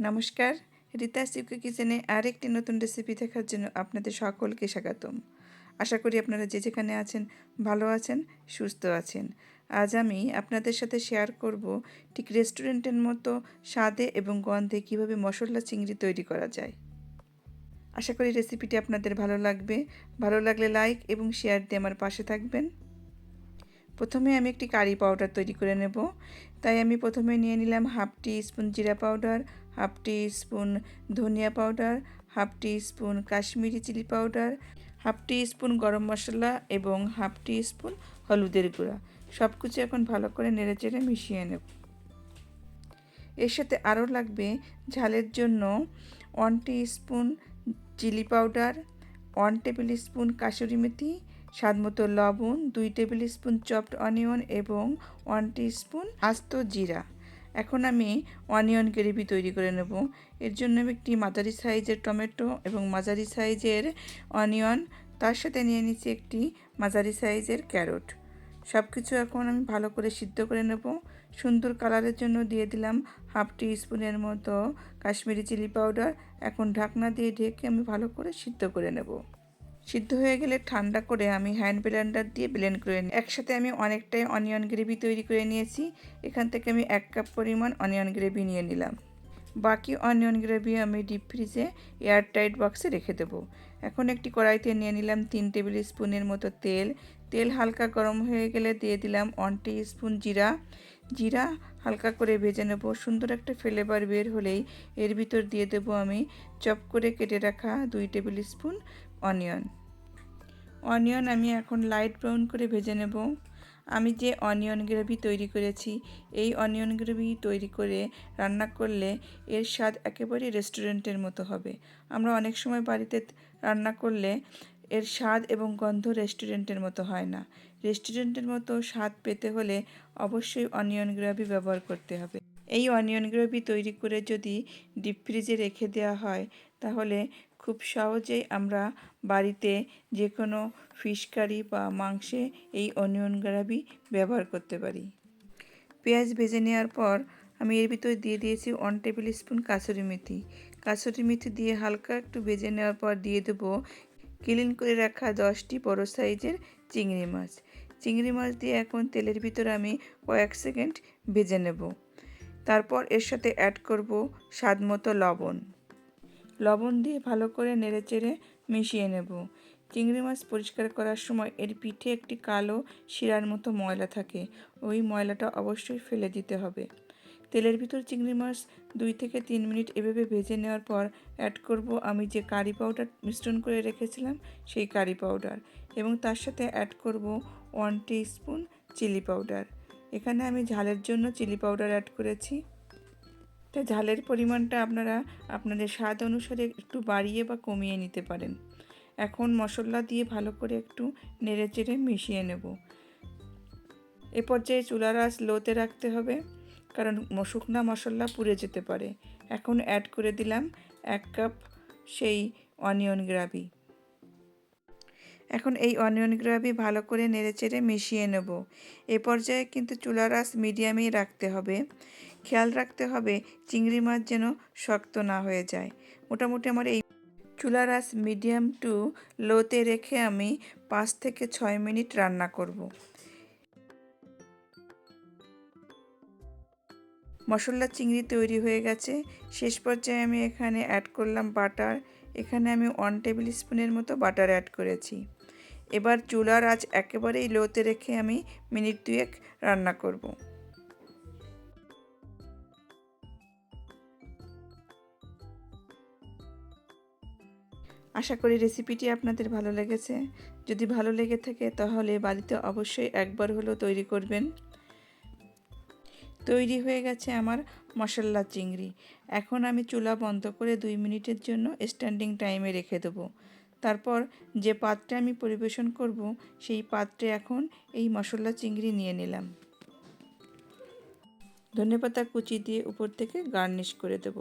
নমস্কার, রীতা সিপকে কিচেনে আরেকটি নতুন রেসিপি দেখার জন্য আপনাদের সকলকে স্বাগতম। আশা করি আপনারা যে যেখানে আছেন, ভালো আছেন, সুস্থ আছেন। আজ আমি আপনাদের সাথে শেয়ার করব ঠিক রেস্টুরেন্টের মতো স্বাদে এবং গন্ধে কীভাবে মশলা চিংড়ি তৈরি করা যায়। আশা করি রেসিপিটি আপনাদের ভালো লাগবে। ভালো লাগলে লাইক এবং শেয়ার দিয়ে আমার পাশে থাকবেন। প্রথমে আমি একটি কারি পাউডার তৈরি করে নেব। তাই আমি প্রথমে নিয়ে নিলাম হাফ টি স্পুন জিরা পাউডার হাফ টি স্পুন ধনিয়া powder, half teaspoon Kashmiri chilli powder, half teaspoon garam masala এবং হাফ টি স্পুন হলুদের গুঁড়া। সব কিছু এখন ভালো করে নেড়ে চেড়ে মিশিয়ে নেব। এর সাথে আরও লাগবে ঝালের জন্য one teaspoon chilli powder, one tablespoon kasuri methi স্বাদমতো লবণ, দুই টেবিল স্পুন চপড অনিয়ন এবং ওয়ান স্পুন আস্ত জিরা। এখন আমি অনিয়ন গ্রেভি তৈরি করে নেব। এর জন্য আমি একটি মাঝারি সাইজের টমেটো এবং মাঝারি সাইজের অনিয়ন, তার সাথে নিয়ে নিচ্ছি একটি মাঝারি সাইজের ক্যারট। সব কিছু এখন আমি ভালো করে সিদ্ধ করে নেব। সুন্দর কালারের জন্য দিয়ে দিলাম হাফ টি স্পুনের মতো কাশ্মীরি চিলি পাউডার। এখন ঢাকনা দিয়ে ঢেকে আমি ভালো করে সিদ্ধ করে নেব। সিদ্ধ হয়ে গেলে ঠান্ডা করে আমি হ্যান্ড ব্লেন্ডার দিয়ে ব্লেন্ড করে নিই। একসাথে আমি অনেকটাই অনিয়ন গ্রেভি তৈরি করে নিয়েছি। এখান থেকে আমি এক কাপ পরিমাণ অনিয়ন গ্রেভি নিয়ে নিলাম। বাকি অনিয়ন গ্রেভি আমি ডিপ ফ্রিজে এয়ার টাইট বক্সে রেখে দেবো। এখন একটি কড়াইতে নিয়ে নিলাম তিন টেবিল স্পুনের মতো তেল। তেল হালকা গরম হয়ে গেলে দিয়ে দিলাম ওয়ান স্পুন জিরা। জিরা হালকা করে ভেজে নেব। সুন্দর একটা ফ্লেভার বের হলেই এর ভিতর দিয়ে দেবো আমি চপ করে কেটে রাখা দুই টেবিল স্পুন অনিয়ন। অনিয়ন আমি এখন লাইট ব্রাউন করে ভেজে নেব। আমি যে অনিয়ন গ্রেভি তৈরি করেছি, এই অনিয়ন গ্রেভি তৈরি করে রান্না করলে এর স্বাদ একেবারে রেস্টুরেন্টের মতো হবে। আমরা অনেক সময় বাড়িতে রান্না করলে এর স্বাদ এবং গন্ধ রেস্টুরেন্টের মতো হয় না। রেস্টুরেন্টের মতো স্বাদ পেতে হলে অবশ্যই অনিয়ন গ্রেভি ব্যবহার করতে হবে। এই অনিয়ন গ্রেভি তৈরি করে যদি ডিপ ফ্রিজে রেখে দেওয়া হয়, তাহলে খুব সহজেই আমরা বাড়িতে যে কোনো ফিশ কারি বা মাংসে এই অনিয়ন গ্রেভি ব্যবহার করতে পারি। পেঁয়াজ ভেজে নেওয়ার পর আমি এর ভিতরে দিয়ে দিয়েছি one tablespoon kasuri methi. Kasuri methi দিয়ে হালকা একটু ভেজে নেওয়ার পর দিয়ে দেবো ক্লিন করে রাখা দশটি বড় সাইজের চিংড়ি মাছ। চিংড়ি মাছ দিয়ে এখন তেলের ভিতরে আমি কয়েক সেকেন্ড ভেজে নেব। তারপর এর সাথে অ্যাড করব স্বাদ মতো লবণ। লবণ দিয়ে ভালো করে নেড়েচেড়ে মিশিয়ে নেব। চিংড়ি মাছ পরিষ্কার করার সময় এর পিঠে একটি কালো শিরার মতো ময়লা থাকে। ওই ময়লাটা অবশ্যই ফেলে দিতে হবে। তেলের ভিতর চিংড়ি মাছ দুই থেকে তিন মিনিট এভাবে ভেজে নেওয়ার পর অ্যাড করব আমি যে কারি পাউডার মিশ্রণ করে রেখেছিলাম, সেই কারি পাউডার এবং তার সাথে অ্যাড করব ওয়ান স্পুন চিলি পাউডার এখানে আমি ঝালের জন্য চিলি পাউডার অ্যাড করেছি। তাই ঝালের পরিমাণটা আপনারা আপনাদের স্বাদ অনুসারে একটু বাড়িয়ে বা কমিয়ে নিতে পারেন। এখন মশলা দিয়ে ভালো করে একটু নেড়ে চেড়ে মিশিয়ে নেব। এ পর্যায়ে চুলার আঁচ লোতে রাখতে হবে, কারণ শুকনা মশলা পুড়ে যেতে পারে। এখন অ্যাড করে দিলাম এক কাপ সেই অনিয়ন গ্রাভি এখন এই অনিয়ন গ্রাভি ভালো করে নেড়েচেড়ে মিশিয়ে নেব। এ পর্যায়ে কিন্তু চুলার আঁচ মিডিয়ামেই রাখতে হবে। খেয়াল রাখতে হবে চিংড়ি মাছ যেন শক্ত না হয়ে যায়। মোটামুটি আমার এই চুলার আঁচ মিডিয়াম টু লোতে রেখে আমি পাঁচ থেকে ছয় মিনিট রান্না করব। মশলা চিংড়ি তৈরি হয়ে গেছে। শেষ পর্যায়ে আমি এখানে অ্যাড করলাম বাটার এখানে আমি ওয়ান টেবিল স্পুনের মতো বাটার অ্যাড করেছি। এবার চুলার আঁচ একেবারেই লোতে রেখে আমি মিনিট দুয়েক রান্না করব। আশা করি রেসিপিটি আপনাদের ভালো লেগেছে। যদি ভালো লেগে থাকে তাহলে বাড়িতে অবশ্যই একবার হলেও তৈরি করবেন। তৈরি হয়ে গেছে আমার মশলা চিংড়ি। এখন আমি চুলা বন্ধ করে দুই মিনিটের জন্য স্ট্যান্ডিং টাইমে রেখে দেবো। তারপর যে পাত্রে আমি পরিবেশন করব, সেই পাত্রে এখন এই মশলা চিংড়ি নিয়ে নিলাম। ধনেপাতা কুচি দিয়ে উপর থেকে গার্নিশ করে দেব।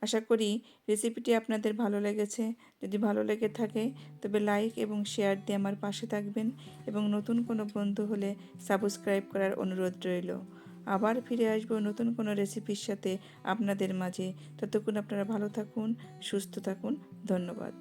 আশা করি রেসিপিটি আপনাদের ভালো লেগেছে। যদি ভালো লেগে থাকে, তবে লাইক এবং শেয়ার দিয়ে আমার পাশে থাকবেন এবং নতুন কোনো বন্ধু হলে সাবস্ক্রাইব করার অনুরোধ রইল। আবার ফিরে আসব নতুন কোনো রেসিপির সাথে আপনাদের মাঝে। ততক্ষণ আপনারা ভালো থাকুন, সুস্থ থাকুন। ধন্যবাদ।